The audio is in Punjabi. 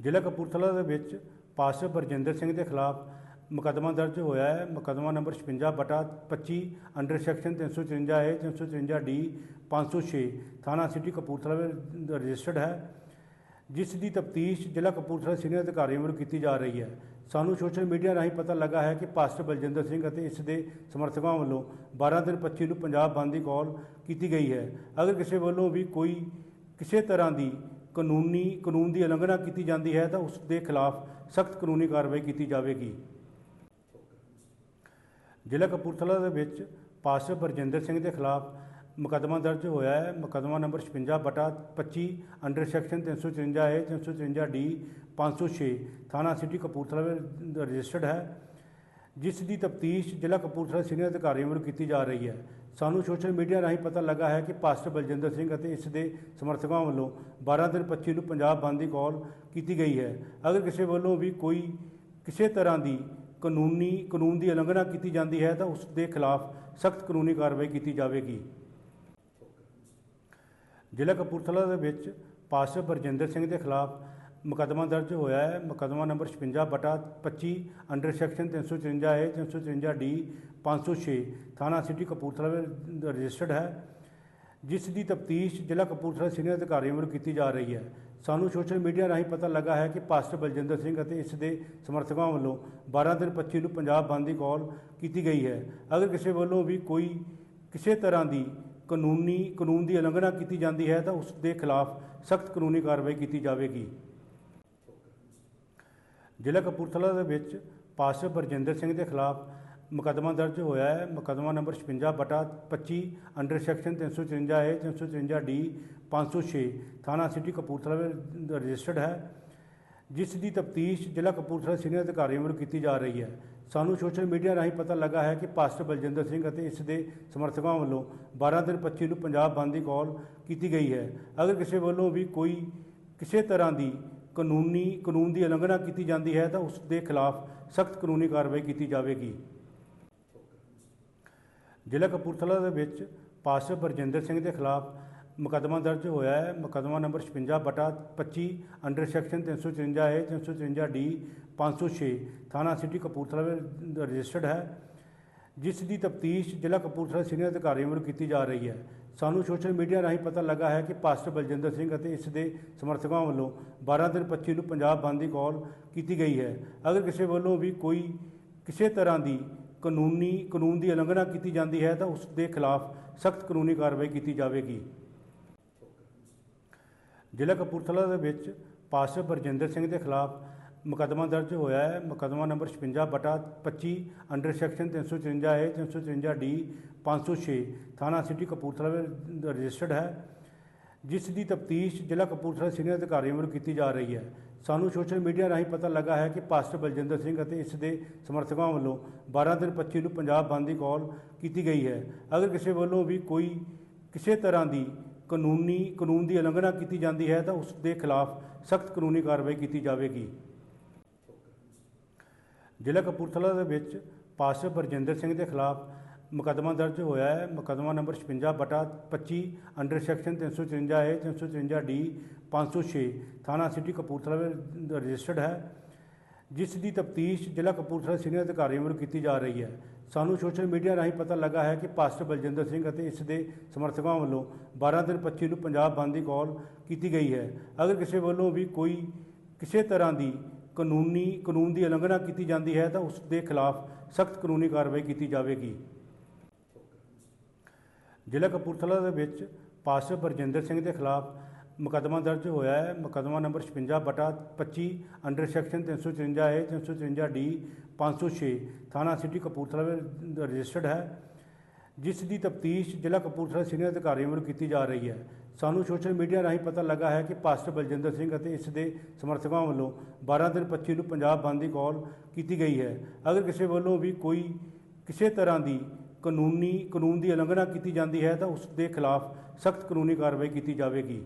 ਜ਼ਿਲ੍ਹਾ ਕਪੂਰਥਲਾ ਦੇ ਵਿੱਚ ਪਾਸਟਰ ਬਰਜਿੰਦਰ ਸਿੰਘ ਦੇ ਖਿਲਾਫ ਮੁਕੱਦਮਾ ਦਰਜ ਹੋਇਆ ਹੈ। ਮੁਕੱਦਮਾ ਨੰਬਰ 56 ਬਟਾ 25 ਅੰਡਰ ਸੈਕਸ਼ਨ 353 ਏ 353 ਡੀ 506 ਥਾਣਾ ਸਿਟੀ ਕਪੂਰਥਲਾ ਵਿੱਚ ਰਜਿਸਟਰਡ ਹੈ। ਜਿਸ ਦੀ ਤਫਤੀਸ਼ ਜ਼ਿਲ੍ਹਾ ਕਪੂਰਥਲਾ ਸੀਨੀਅਰ ਅਧਿਕਾਰੀਆਂ ਵੱਲੋਂ ਕੀਤੀ ਜਾ ਰਹੀ ਹੈ। ਸਾਨੂੰ ਸੋਸ਼ਲ ਮੀਡੀਆ ਰਾਹੀਂ ਪਤਾ ਲੱਗਾ ਹੈ ਕਿ ਪਾਸਟਰ ਬਲਜਿੰਦਰ ਸਿੰਘ ਅਤੇ ਇਸ ਦੇ ਸਮਰਥਕਾਂ ਵੱਲੋਂ 12 ਦਿਨ 25 ਨੂੰ ਪੰਜਾਬ ਬੰਦ ਦੀ ਕਾਲ ਕੀਤੀ ਗਈ ਹੈ। ਅਗਰ ਕਿਸੇ ਵੱਲੋਂ ਵੀ ਕੋਈ ਕਿਸੇ ਤਰ੍ਹਾਂ ਦੀ ਕਾਨੂੰਨੀ, ਕਾਨੂੰਨ ਦੀ ਉਲੰਘਣਾ ਕੀਤੀ ਜਾਂਦੀ ਹੈ ਤਾਂ ਉਸ ਦੇ ਖਿਲਾਫ ਸਖਤ ਕਾਨੂੰਨੀ ਕਾਰਵਾਈ ਕੀਤੀ ਜਾਵੇਗੀ। ਜ਼ਿਲ੍ਹਾ ਕਪੂਰਥਲਾ ਦੇ ਵਿੱਚ ਪਾਸਟਰ ਬਰਜਿੰਦਰ ਸਿੰਘ ਦੇ ਖਿਲਾਫ ਮੁਕੱਦਮਾ ਦਰਜ ਹੋਇਆ ਹੈ। ਮੁਕੱਦਮਾ ਨੰਬਰ 56 ਬਟਾ 25 ਅੰਡਰ ਸੈਕਸ਼ਨ 353 ਏ 353 ਡੀ 506 ਥਾਣਾ ਸਿਟੀ ਕਪੂਰਥਲਾ ਵਿੱਚ ਰਜਿਸਟਰਡ ਹੈ। ਜਿਸ ਦੀ ਤਫਤੀਸ਼ ਜ਼ਿਲ੍ਹਾ ਕਪੂਰਥਲਾ ਸੀਨੀਅਰ ਅਧਿਕਾਰੀਆਂ ਵੱਲੋਂ ਕੀਤੀ ਜਾ ਰਹੀ ਹੈ। ਸਾਨੂੰ ਸੋਸ਼ਲ ਮੀਡੀਆ ਰਾਹੀਂ ਪਤਾ ਲੱਗਾ ਹੈ ਕਿ ਪਾਸਟਰ ਬਲਜਿੰਦਰ ਸਿੰਘ ਅਤੇ ਇਸ ਦੇ ਸਮਰਥਕਾਂ ਵੱਲੋਂ 12 ਦਿਨ 25 ਨੂੰ ਪੰਜਾਬ ਬੰਦ ਦੀ ਕਾਲ ਕੀਤੀ ਗਈ ਹੈ। ਅਗਰ ਕਿਸੇ ਵੱਲੋਂ ਵੀ ਕੋਈ ਕਿਸੇ ਤਰ੍ਹਾਂ ਦੀ ਕਾਨੂੰਨੀ, ਕਾਨੂੰਨ ਦੀ ਉਲੰਘਣਾ ਕੀਤੀ ਜਾਂਦੀ ਹੈ ਤਾਂ ਉਸ ਦੇ ਖਿਲਾਫ ਸਖਤ ਕਾਨੂੰਨੀ ਕਾਰਵਾਈ ਕੀਤੀ ਜਾਵੇਗੀ। ਜ਼ਿਲ੍ਹਾ ਕਪੂਰਥਲਾ ਦੇ ਵਿੱਚ ਪਾਸਟਰ ਬਰਜਿੰਦਰ ਸਿੰਘ ਦੇ ਖਿਲਾਫ ਮੁਕੱਦਮਾ ਦਰਜ ਹੋਇਆ ਹੈ। ਮੁਕੱਦਮਾ ਨੰਬਰ 56 ਬਟਾ 25 ਅੰਡਰ ਸੈਕਸ਼ਨ 353 ਏ 353 ਡੀ 506 ਥਾਣਾ ਸਿਟੀ ਕਪੂਰਥਲਾ ਵਿੱਚ ਰਜਿਸਟਰਡ ਹੈ। ਜਿਸ ਦੀ ਤਫਤੀਸ਼ ਜ਼ਿਲ੍ਹਾ ਕਪੂਰਥਲਾ ਸੀਨੀਅਰ ਅਧਿਕਾਰੀਆਂ ਵੱਲੋਂ ਕੀਤੀ ਜਾ ਰਹੀ ਹੈ। ਸਾਨੂੰ ਸੋਸ਼ਲ ਮੀਡੀਆ ਰਾਹੀਂ ਪਤਾ ਲੱਗਾ ਹੈ ਕਿ ਪਾਸਟਰ ਬਲਜਿੰਦਰ ਸਿੰਘ ਅਤੇ ਇਸ ਦੇ ਸਮਰਥਕਾਂ ਵੱਲੋਂ 12 ਦਿਨ 25 ਨੂੰ ਪੰਜਾਬ ਬੰਦ ਦੀ ਕਾਲ ਕੀਤੀ ਗਈ ਹੈ। ਅਗਰ ਕਿਸੇ ਵੱਲੋਂ ਵੀ ਕੋਈ ਕਿਸੇ ਤਰ੍ਹਾਂ ਦੀ ਕਾਨੂੰਨੀ, ਕਾਨੂੰਨ ਦੀ ਉਲੰਘਣਾ ਕੀਤੀ ਜਾਂਦੀ ਹੈ ਤਾਂ ਉਸ ਦੇ ਖਿਲਾਫ ਸਖਤ ਕਾਨੂੰਨੀ ਕਾਰਵਾਈ ਕੀਤੀ ਜਾਵੇਗੀ। ਜ਼ਿਲ੍ਹਾ ਕਪੂਰਥਲਾ ਦੇ ਵਿੱਚ ਪਾਸਟਰ ਬਰਜਿੰਦਰ ਸਿੰਘ ਦੇ ਖਿਲਾਫ ਮੁਕੱਦਮਾ ਦਰਜ ਹੋਇਆ ਹੈ। ਮੁਕੱਦਮਾ ਨੰਬਰ 56 ਬਟਾ 25 ਅੰਡਰ ਸੈਕਸ਼ਨ 353 ਏ 353 ਡੀ 506 ਥਾਣਾ ਸਿਟੀ ਕਪੂਰਥਲਾ ਵਿੱਚ ਰਜਿਸਟਰਡ ਹੈ। ਜਿਸ ਦੀ ਤਫਤੀਸ਼ ਜ਼ਿਲ੍ਹਾ ਕਪੂਰਥਲਾ ਸੀਨੀਅਰ ਅਧਿਕਾਰੀਆਂ ਵੱਲੋਂ ਕੀਤੀ ਜਾ ਰਹੀ ਹੈ। ਸਾਨੂੰ ਸੋਸ਼ਲ ਮੀਡੀਆ ਰਾਹੀਂ ਪਤਾ ਲੱਗਾ ਹੈ ਕਿ ਪਾਸਟਰ ਬਲਜਿੰਦਰ ਸਿੰਘ ਅਤੇ ਇਸ ਦੇ ਸਮਰਥਕਾਂ ਵੱਲੋਂ 12 ਦਿਨ 25 ਨੂੰ ਪੰਜਾਬ ਬੰਦ ਦੀ ਕਾਲ ਕੀਤੀ ਗਈ ਹੈ। ਅਗਰ ਕਿਸੇ ਵੱਲੋਂ ਵੀ ਕੋਈ ਕਿਸੇ ਤਰ੍ਹਾਂ ਦੀ ਕਾਨੂੰਨੀ, ਕਾਨੂੰਨ ਦੀ ਉਲੰਘਣਾ ਕੀਤੀ ਜਾਂਦੀ ਹੈ ਤਾਂ ਉਸ ਦੇ ਖਿਲਾਫ ਸਖਤ ਕਾਨੂੰਨੀ ਕਾਰਵਾਈ ਕੀਤੀ ਜਾਵੇਗੀ। ਜ਼ਿਲ੍ਹਾ ਕਪੂਰਥਲਾ ਦੇ ਵਿੱਚ ਪਾਸਟਰ ਬਰਜਿੰਦਰ ਸਿੰਘ ਦੇ ਖਿਲਾਫ ਮੁਕੱਦਮਾ ਦਰਜ ਹੋਇਆ ਹੈ। ਮੁਕੱਦਮਾ ਨੰਬਰ 56 ਬਟਾ 25 ਅੰਡਰ ਸੈਕਸ਼ਨ 353 ਏ 353 ਡੀ 506 ਥਾਣਾ ਸਿਟੀ ਕਪੂਰਥਲਾ ਵਿੱਚ ਰਜਿਸਟਰਡ ਹੈ। ਜਿਸ ਦੀ ਤਫਤੀਸ਼ ਜ਼ਿਲ੍ਹਾ ਕਪੂਰਥਲਾ ਸੀਨੀਅਰ ਅਧਿਕਾਰੀਆਂ ਵੱਲੋਂ ਕੀਤੀ ਜਾ ਰਹੀ ਹੈ। ਸਾਨੂੰ ਸੋਸ਼ਲ ਮੀਡੀਆ ਰਾਹੀਂ ਪਤਾ ਲੱਗਾ ਹੈ ਕਿ ਪਾਸਟਰ ਬਲਜਿੰਦਰ ਸਿੰਘ ਅਤੇ ਇਸ ਦੇ ਸਮਰਥਕਾਂ ਵੱਲੋਂ 12 ਦਿਨ 25 ਨੂੰ ਪੰਜਾਬ ਬੰਦ ਦੀ ਕਾਲ ਕੀਤੀ ਗਈ ਹੈ। ਅਗਰ ਕਿਸੇ ਵੱਲੋਂ ਵੀ ਕੋਈ ਕਿਸੇ ਤਰ੍ਹਾਂ ਦੀ ਕਾਨੂੰਨੀ, ਕਾਨੂੰਨ ਦੀ ਉਲੰਘਣਾ ਕੀਤੀ ਜਾਂਦੀ ਹੈ ਤਾਂ ਉਸ ਦੇ ਖਿਲਾਫ ਸਖਤ ਕਾਨੂੰਨੀ ਕਾਰਵਾਈ ਕੀਤੀ ਜਾਵੇਗੀ। ਜ਼ਿਲ੍ਹਾ ਕਪੂਰਥਲਾ ਦੇ ਵਿੱਚ ਪਾਸਟਰ ਬਰਜਿੰਦਰ ਸਿੰਘ ਦੇ ਖਿਲਾਫ ਮੁਕੱਦਮਾ ਦਰਜ ਹੋਇਆ ਹੈ। ਮੁਕੱਦਮਾ ਨੰਬਰ 56 ਬਟਾ 25 ਅੰਡਰ ਸੈਕਸ਼ਨ 353 ਏ 353 ਡੀ 506 ਥਾਣਾ ਸਿਟੀ ਕਪੂਰਥਲਾ ਵਿੱਚ ਰਜਿਸਟਰਡ ਹੈ। ਜਿਸ ਦੀ ਤਫਤੀਸ਼ ਜ਼ਿਲ੍ਹਾ ਕਪੂਰਥਲਾ ਸੀਨੀਅਰ ਅਧਿਕਾਰੀਆਂ ਵੱਲੋਂ ਕੀਤੀ ਜਾ ਰਹੀ ਹੈ। ਸਾਨੂੰ ਸੋਸ਼ਲ ਮੀਡੀਆ ਰਾਹੀਂ ਪਤਾ ਲੱਗਾ ਹੈ ਕਿ ਪਾਸਟਰ ਬਲਜਿੰਦਰ ਸਿੰਘ ਅਤੇ ਇਸ ਦੇ ਸਮਰਥਕਾਂ ਵੱਲੋਂ 12 ਦਿਨ 25 ਨੂੰ ਪੰਜਾਬ ਬੰਦ ਦੀ ਕਾਲ ਕੀਤੀ ਗਈ ਹੈ। ਅਗਰ ਕਿਸੇ ਵੱਲੋਂ ਵੀ ਕੋਈ ਕਿਸੇ ਤਰ੍ਹਾਂ ਦੀ ਕਾਨੂੰਨੀ, ਕਾਨੂੰਨ ਦੀ ਉਲੰਘਣਾ ਕੀਤੀ ਜਾਂਦੀ ਹੈ ਤਾਂ ਉਸ ਦੇ ਖਿਲਾਫ ਸਖਤ ਕਾਨੂੰਨੀ ਕਾਰਵਾਈ ਕੀਤੀ ਜਾਵੇਗੀ। ਜ਼ਿਲ੍ਹਾ ਕਪੂਰਥਲਾ ਦੇ ਵਿੱਚ ਪਾਸਟਰ ਬਰਜਿੰਦਰ ਸਿੰਘ ਦੇ ਖਿਲਾਫ ਮੁਕੱਦਮਾ ਦਰਜ ਹੋਇਆ ਹੈ। ਮੁਕੱਦਮਾ ਨੰਬਰ 56 ਬਟਾ 25 ਅੰਡਰ ਸੈਕਸ਼ਨ 353 ਏ 353 ਡੀ 506 ਥਾਣਾ ਸਿਟੀ ਕਪੂਰਥਲਾ ਵਿੱਚ ਰਜਿਸਟਰਡ ਹੈ। ਜਿਸ ਦੀ ਤਫਤੀਸ਼ ਜ਼ਿਲ੍ਹਾ ਕਪੂਰਥਲਾ ਸੀਨੀਅਰ ਅਧਿਕਾਰੀਆਂ ਵੱਲੋਂ ਕੀਤੀ ਜਾ ਰਹੀ ਹੈ। ਸਾਨੂੰ ਸੋਸ਼ਲ ਮੀਡੀਆ ਰਾਹੀਂ ਪਤਾ ਲੱਗਾ ਹੈ ਕਿ ਪਾਸਟਰ ਬਲਜਿੰਦਰ ਸਿੰਘ ਅਤੇ ਇਸ ਦੇ ਸਮਰਥਕਾਂ ਵੱਲੋਂ 12 ਦਿਨ 25 ਨੂੰ ਪੰਜਾਬ ਬੰਦ ਦੀ ਕਾਲ ਕੀਤੀ ਗਈ ਹੈ। ਅਗਰ ਕਿਸੇ ਵੱਲੋਂ ਵੀ ਕੋਈ ਕਿਸੇ ਤਰ੍ਹਾਂ ਦੀ ਕਾਨੂੰਨੀ, ਕਾਨੂੰਨ ਦੀ ਉਲੰਘਣਾ ਕੀਤੀ ਜਾਂਦੀ ਹੈ ਤਾਂ ਉਸ ਦੇ ਖਿਲਾਫ ਸਖਤ ਕਾਨੂੰਨੀ ਕਾਰਵਾਈ ਕੀਤੀ ਜਾਵੇਗੀ। ਜ਼ਿਲ੍ਹਾ ਕਪੂਰਥਲਾ ਦੇ ਵਿੱਚ ਪਾਸਟਰ ਬਰਜਿੰਦਰ ਸਿੰਘ ਦੇ ਖਿਲਾਫ ਮੁਕੱਦਮਾ ਦਰਜ ਹੋਇਆ ਹੈ। ਮੁਕੱਦਮਾ ਨੰਬਰ 56 ਬਟਾ 25 ਅੰਡਰ ਸੈਕਸ਼ਨ 353 ਏ 353 ਡੀ 506 ਥਾਣਾ ਸਿਟੀ ਕਪੂਰਥਲਾ ਵਿੱਚ ਰਜਿਸਟਰਡ ਹੈ। ਜਿਸ ਦੀ ਤਫਤੀਸ਼ ਜ਼ਿਲ੍ਹਾ ਕਪੂਰਥਲਾ ਸੀਨੀਅਰ ਅਧਿਕਾਰੀਆਂ ਵੱਲੋਂ ਕੀਤੀ ਜਾ ਰਹੀ ਹੈ। ਸਾਨੂੰ ਸੋਸ਼ਲ ਮੀਡੀਆ ਰਾਹੀਂ ਪਤਾ ਲੱਗਾ ਹੈ ਕਿ ਪਾਸਟਰ ਬਲਜਿੰਦਰ ਸਿੰਘ ਅਤੇ ਇਸ ਦੇ ਸਮਰਥਕਾਂ ਵੱਲੋਂ 12 ਦਿਨ 25 ਨੂੰ ਪੰਜਾਬ ਬੰਦ ਦੀ ਕਾਲ ਕੀਤੀ ਗਈ ਹੈ। ਅਗਰ ਕਿਸੇ ਵੱਲੋਂ ਵੀ ਕੋਈ ਕਿਸੇ ਤਰ੍ਹਾਂ ਦੀ ਕਾਨੂੰਨੀ, ਕਾਨੂੰਨ ਦੀ ਉਲੰਘਣਾ ਕੀਤੀ ਜਾਂਦੀ ਹੈ ਤਾਂ ਉਸ ਦੇ ਖਿਲਾਫ ਸਖਤ ਕਾਨੂੰਨੀ ਕਾਰਵਾਈ ਕੀਤੀ ਜਾਵੇਗੀ।